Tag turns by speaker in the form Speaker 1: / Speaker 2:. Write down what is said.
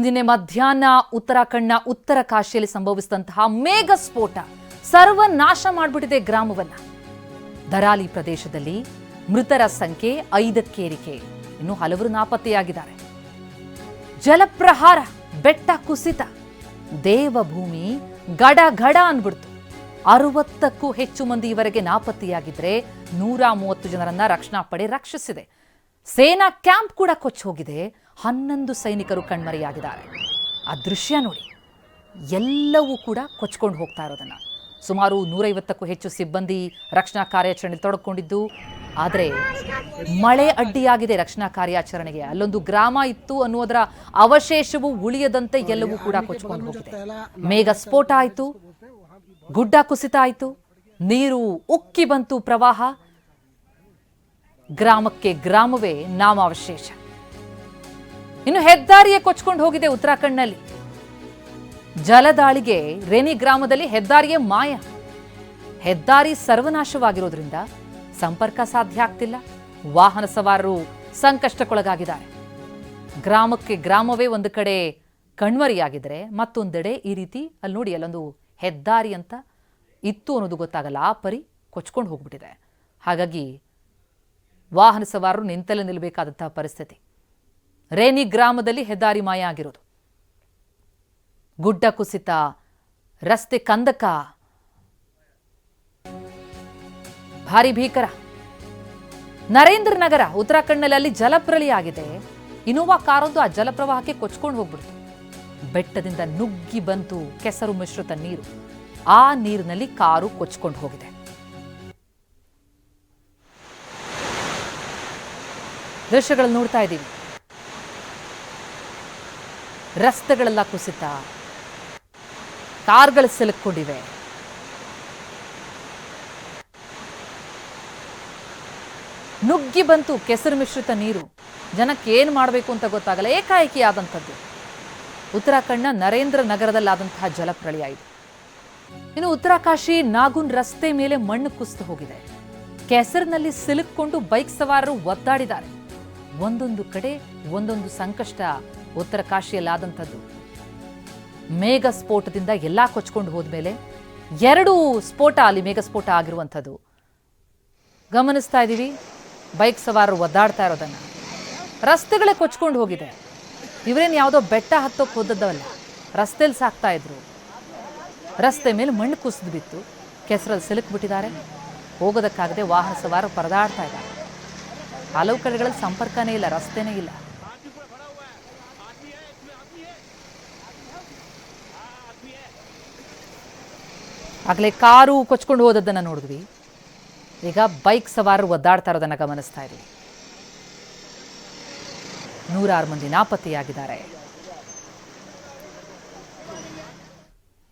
Speaker 1: ನಿನ್ನೆ ಮಧ್ಯಾಹ್ನ ಉತ್ತರಾಖಂಡ್ನ ಉತ್ತರ ಕಾಶಿಯಲ್ಲಿ ಸಂಭವಿಸಿದಂತಹ ಮೇಘ ಸ್ಫೋಟ ಸರ್ವನಾಶ ಮಾಡಿಬಿಟ್ಟಿದೆ ಗ್ರಾಮವನ್ನ. ದರಾಲಿ ಪ್ರದೇಶದಲ್ಲಿ ಮೃತರ ಸಂಖ್ಯೆ ಐದಕ್ಕೇರಿಕೆ. ಇನ್ನು ಹಲವರು ನಾಪತ್ತೆಯಾಗಿದ್ದಾರೆ. ಜಲಪ್ರಹಾರ, ಬೆಟ್ಟ ಕುಸಿತ, ದೇವಭೂಮಿ ಗಡ ಗಡ ಅನ್ಬಿಡ್ತು ಅರವತ್ತಕ್ಕೂ ಹೆಚ್ಚು ಮಂದಿ ಇವರಿಗೆ ನಾಪತ್ತೆಯಾಗಿದ್ರೆ ನೂರ ಮೂವತ್ತು ಜನರನ್ನ ರಕ್ಷಣಾ ಪಡೆ ರಕ್ಷಿಸಿದೆ. ಸೇನಾ ಕ್ಯಾಂಪ್ ಕೂಡ ಕೊಚ್ಚಿ ಹೋಗಿದೆ ಹನ್ನೊಂದು ಸೈನಿಕರು ಕಣ್ಮರೆಯಾಗಿದ್ದಾರೆ. ಆ ದೃಶ್ಯ ನೋಡಿ. ಎಲ್ಲವೂ ಕೂಡ ಕೊಚ್ಕೊಂಡು ಹೋಗ್ತಾ ಇರೋದನ್ನ. ಸುಮಾರು ನೂರೈವತ್ತಕ್ಕೂ ಹೆಚ್ಚು ಸಿಬ್ಬಂದಿ ರಕ್ಷಣಾ ಕಾರ್ಯಾಚರಣೆ ತೊಡಕೊಂಡಿದ್ದು ಆದರೆ ಮಳೆ ಅಡ್ಡಿಯಾಗಿದೆ ರಕ್ಷಣಾ ಕಾರ್ಯಾಚರಣೆಗೆ. ಅಲ್ಲೊಂದು ಗ್ರಾಮ ಇತ್ತು ಅನ್ನುವುದರ ಅವಶೇಷವು ಉಳಿಯದಂತೆ ಎಲ್ಲವೂ ಕೂಡ ಕೊಚ್ಕೊಂಡು ಹೋಗಿದೆ. ಮೇಘ ಸ್ಫೋಟ ಆಯಿತು, ಗುಡ್ಡ ಕುಸಿತ ಆಯಿತು, ನೀರು ಉಕ್ಕಿ ಬಂತು ಪ್ರವಾಹ. ಗ್ರಾಮಕ್ಕೆ ಗ್ರಾಮವೇ ನಾಮಾವಶೇಷ. ಇನ್ನು ಹೆದ್ದಾರಿಯೇ ಕೊಚ್ಕೊಂಡು ಹೋಗಿದೆ ಉತ್ತರಾಖಂಡ್ನಲ್ಲಿ. ಜಲದಾಳಿಗೆ ರೇನಿ ಗ್ರಾಮದಲ್ಲಿ ಹೆದ್ದಾರಿಯೇ ಮಾಯ. ಹೆದ್ದಾರಿ ಸರ್ವನಾಶವಾಗಿರೋದ್ರಿಂದ ಸಂಪರ್ಕ ಸಾಧ್ಯ ಆಗ್ತಿಲ್ಲ. ವಾಹನ ಸವಾರರು ಸಂಕಷ್ಟಕ್ಕೊಳಗಾಗಿದ್ದಾರೆ. ಗ್ರಾಮಕ್ಕೆ ಗ್ರಾಮವೇ ಒಂದು ಕಡೆ ಕಣ್ಮರಿಯಾಗಿದ್ರೆ ಮತ್ತೊಂದೆಡೆ ಈ ರೀತಿ ಅಲ್ಲಿ ನೋಡಿ ಅಲ್ಲೊಂದು ಹೆದ್ದಾರಿ ಅಂತ ಇತ್ತು ಅನ್ನೋದು ಗೊತ್ತಾಗಲ್ಲ. ಆ ಪರಿ ಕೊಚ್ಕೊಂಡು ಹೋಗ್ಬಿಟ್ಟಿದೆ. ಹಾಗಾಗಿ ವಾಹನ ಸವಾರರು ನಿಂತಲೇ ನಿಲ್ಲಬೇಕಾದಂತಹ ಪರಿಸ್ಥಿತಿ. ರೇನಿ ಗ್ರಾಮದಲ್ಲಿ ಹೆದ್ದಾರಿ ಮಾಯ ಆಗಿರೋದು ಗುಡ್ಡ ಕುಸಿತ, ರಸ್ತೆ ಕಂದಕ. ಭಾರಿ ಭೀಕರ. ನರೇಂದ್ರ ನಗರ ಉತ್ತರಾಖಂಡ್ನಲ್ಲಿ ಅಲ್ಲಿ ಜಲಪ್ರಳಯ ಆಗಿದೆ ಇನೋವಾ ಕಾರೊಂದು ಆ ಜಲಪ್ರವಾಹಕ್ಕೆ ಕೊಚ್ಕೊಂಡು ಹೋಗ್ಬಿಡ್ತು. ಬೆಟ್ಟದಿಂದ ನುಗ್ಗಿ ಬಂತು ಕೆಸರು ಮಿಶ್ರಿತ ನೀರು. ಆ ನೀರಿನಲ್ಲಿ ಕಾರು ಕೊಚ್ಕೊಂಡು ಹೋಗಿದೆ. ದೃಶ್ಯಗಳು ನೋಡ್ತಾ ಇದ್ದೀವಿ. ರಸ್ತೆಗಳೆಲ್ಲ ಕುಸಿತ. ಕಾರ್ಗಳು ಸಿಲುಕೊಂಡಿವೆ ನುಗ್ಗಿ ಬಂತು ಕೆಸರು ಮಿಶ್ರಿತ ನೀರು. ಜನಕ್ಕೆ ಏನು ಮಾಡಬೇಕು ಅಂತ ಗೊತ್ತಾಗಲ್ಲ ಏಕಾಏಕಿ ಆದಂಥದ್ದು ಉತ್ತರಾಖಂಡ್ನ ನರೇಂದ್ರ ನಗರದಲ್ಲಾದಂತಹ ಜಲಪ್ರಳಯ ಇದು. ಇನ್ನು ಉತ್ತರಾಕಾಶಿ ನಾಗುನ್ ರಸ್ತೆ ಮೇಲೆ ಮಣ್ಣು ಕುಸಿದು ಹೋಗಿದೆ. ಕೆಸರಿನಲ್ಲಿ ಸಿಲುಕೊಂಡು ಬೈಕ್ ಸವಾರರು ಒದ್ದಾಡಿದ್ದಾರೆ. ಒಂದೊಂದು ಕಡೆ ಒಂದೊಂದು ಸಂಕಷ್ಟ ಉತ್ತರ ಕಾಶಿಯಲ್ಲಾದಂಥದ್ದು ಮೇಘ ಸ್ಫೋಟದಿಂದ ಎಲ್ಲ ಕೊಚ್ಕೊಂಡು ಹೋದ್ಮೇಲೆ ಎರಡು ಸ್ಫೋಟ ಅಲ್ಲಿ ಮೇಘಸ್ಫೋಟ ಆಗಿರುವಂಥದ್ದು. ಗಮನಿಸ್ತಾ ಇದ್ದೀವಿ, ಬೈಕ್ ಸವಾರರು ಒದ್ದಾಡ್ತಾ ಇರೋದನ್ನು. ರಸ್ತೆಗಳೇ ಕೊಚ್ಕೊಂಡು ಹೋಗಿದೆ. ಇವರೇನು ಯಾವುದೋ ಬೆಟ್ಟ ಹತ್ತೋಕೆ ಹೋದದ್ದವಲ್ಲ ರಸ್ತೆಯಲ್ಲಿ ಸಾಕ್ತಾ ಇದ್ರು. ರಸ್ತೆ ಮೇಲೆ ಮಣ್ಣು ಕುಸಿದು ಬಿತ್ತು, ಕೆಸರಲ್ಲಿ ಸಿಲುಕ್ಬಿಟ್ಟಿದ್ದಾರೆ ಹೋಗೋದಕ್ಕಾಗದೆ ವಾಹನ ಸವಾರರು ಪರದಾಡ್ತಾ ಇದ್ದಾರೆ. ಹಲವು ಕಡೆಗಳಲ್ಲಿ ಸಂಪರ್ಕನೇ ಇಲ್ಲ, ರಸ್ತೆನೇ ಇಲ್ಲ. ಆಗಲೇ ಕಾರು ಕೊಚ್ಕೊಂಡು ಹೋದದ್ದನ್ನು ನೋಡಿದ್ವಿ. ಈಗ ಬೈಕ್ ಸವಾರರು ಒದ್ದಾಡ್ತಾ ಇರೋದನ್ನು ಗಮನಿಸ್ತಾ ಇದ್ವಿ. ನೂರಾರು ಮಂದಿ ನಾಪತ್ತೆಯಾಗಿದ್ದಾರೆ.